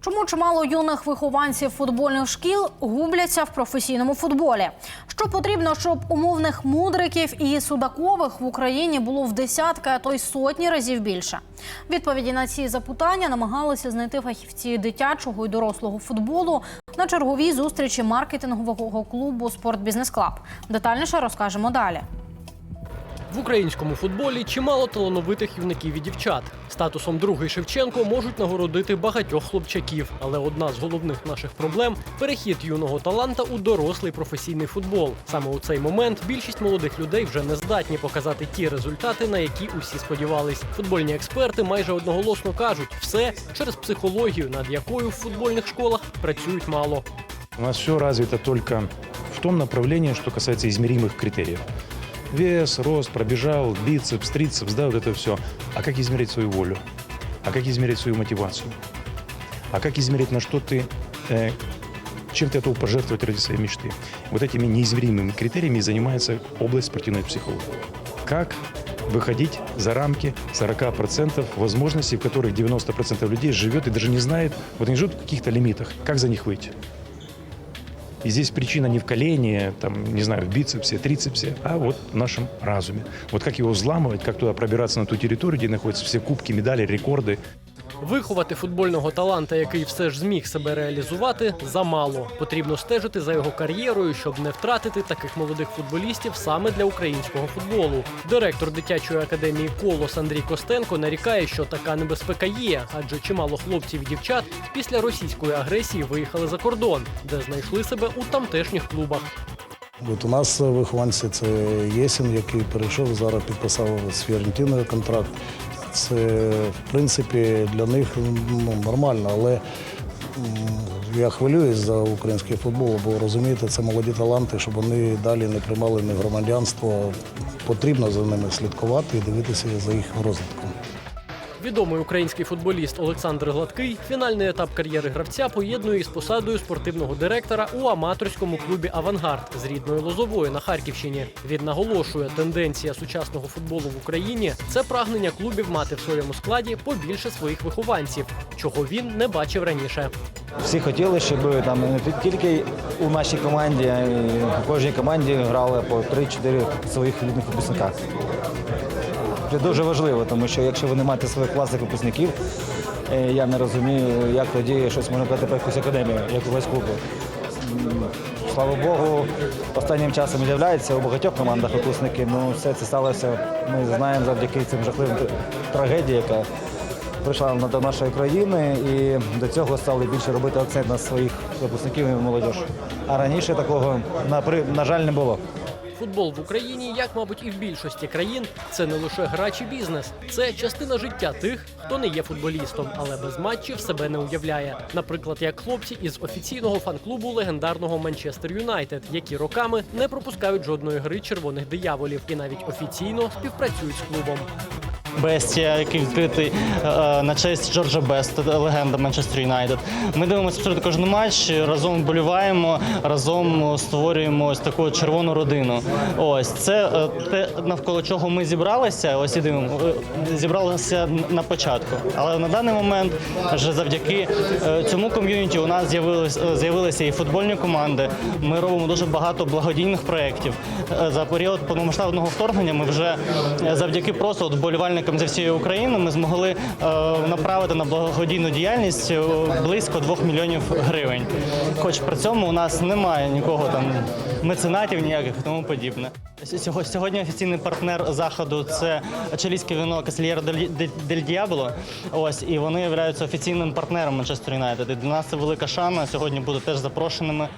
Чому чимало юних вихованців футбольних шкіл губляться в професійному футболі? Що потрібно, щоб умовних мудриків і судакових в Україні було в десятки, а то й сотні разів більше? Відповіді на ці запитання намагалися знайти фахівці дитячого і дорослого футболу на черговій зустрічі маркетингового клубу Спортбізнес Клаб. Детальніше розкажемо далі. В українському футболі чимало талановитих юнаків і дівчат. Статусом другий Шевченко можуть нагородити багатьох хлопчаків. Але одна з головних наших проблем перехід юного таланта у дорослий професійний футбол. Саме у цей момент більшість молодих людей вже не здатні показати ті результати, на які усі сподівались. Футбольні експерти майже одноголосно кажуть, все через психологію, над якою в футбольних школах працюють мало. У нас все развито только в том направлении, что касается измеримых критериев. Вес, рост, пробежал, бицепс, трицепс, да, вот это все. А как измерить свою волю? А как измерить свою мотивацию? А как измерить, на что ты, э, чем ты готов пожертвовать ради своей мечты? Вот этими неизмеримыми критериями занимается область спортивной психологии. Как выходить за рамки 40% возможностей, в которых 90% людей живет и даже не знает, вот они живут в каких-то лимитах. Как за них выйти? И здесь причина не в колене, там, не знаю, в бицепсе, трицепсе, а вот в нашем разуме. Вот как его взламывать, как туда пробираться на ту территорию, где находятся все кубки, медали, рекорды. Виховати футбольного таланта, який все ж зміг себе реалізувати, замало. Потрібно стежити за його кар'єрою, щоб не втратити таких молодих футболістів саме для українського футболу. Директор дитячої академії Колос Андрій Костенко нарікає, що така небезпека є, адже чимало хлопців і дівчат після російської агресії виїхали за кордон, де знайшли себе у тамтешніх клубах. От у нас вихованці це Єсін, який перейшов, зараз підписав з Фіорентіною контракт. Це, в принципі, для них ну, нормально, але я хвилююсь за український футбол, бо розумієте, це молоді таланти, щоб вони далі не приймали не громадянство. Потрібно за ними слідкувати і дивитися за їх розвитком. Відомий український футболіст Олександр Гладкий фінальний етап кар'єри гравця поєднує із посадою спортивного директора у аматорському клубі Авангард з рідної Лозової на Харківщині. Він наголошує, тенденція сучасного футболу в Україні це прагнення клубів мати в своєму складі побільше своїх вихованців, чого він не бачив раніше. Всі хотіли, щоб там не тільки у нашій команді, а й у кожній команді грали по 3-4 своїх рідних випускника. Це дуже важливо, тому що якщо ви не маєте своїх власних випускників, е, я не розумію, як тоді щось можна казати про якусь академію, якогось клубу. Слава Богу, останнім часом з'являються у багатьох командах випускники. Ну, все це сталося, ми знаємо завдяки цим жахливим трагедіям, яка прийшла до нашої країни, і до цього стали більше робити акцент на своїх випускників і молодіж. А раніше такого, на жаль, не було. Футбол в Україні, як мабуть, і в більшості країн, це не лише гра чи бізнес, це частина життя тих, хто не є футболістом, але без матчів себе не уявляє. Наприклад, як хлопці із офіційного фан-клубу легендарного Манчестер Юнайтед, які роками не пропускають жодної гри червоних дияволів і навіть офіційно співпрацюють з клубом. Бестія, який відкритий е, на честь Джорджа Беста, легенда Манчестер Юнайтед. Ми дивимося абсолютно кожен матч, разом вболіваємо, разом створюємо ось таку червону родину. Ось це е, те, навколо чого ми зібралися. Ось і дивимо, е, зібралися на початку. Але на даний момент вже завдяки цьому ком'юніті у нас з'явились е, з'явилися і футбольні команди. Ми робимо дуже багато благодійних проєктів. За період повномасштабного вторгнення ми вже завдяки просто от вболівальникам зі всієї України ми змогли е, направити на благодійну діяльність е, близько 2 мільйонів гривень. Хоч при цьому у нас немає нікого там меценатів ніяких і тому подібне. Сьогодні офіційний партнер заходу це чилійське вино Касільєро Дель Діабло. Ось і вони являються офіційним партнером Манчестер Юнайтед. Для нас це велика шана. Сьогодні бути теж запрошеними.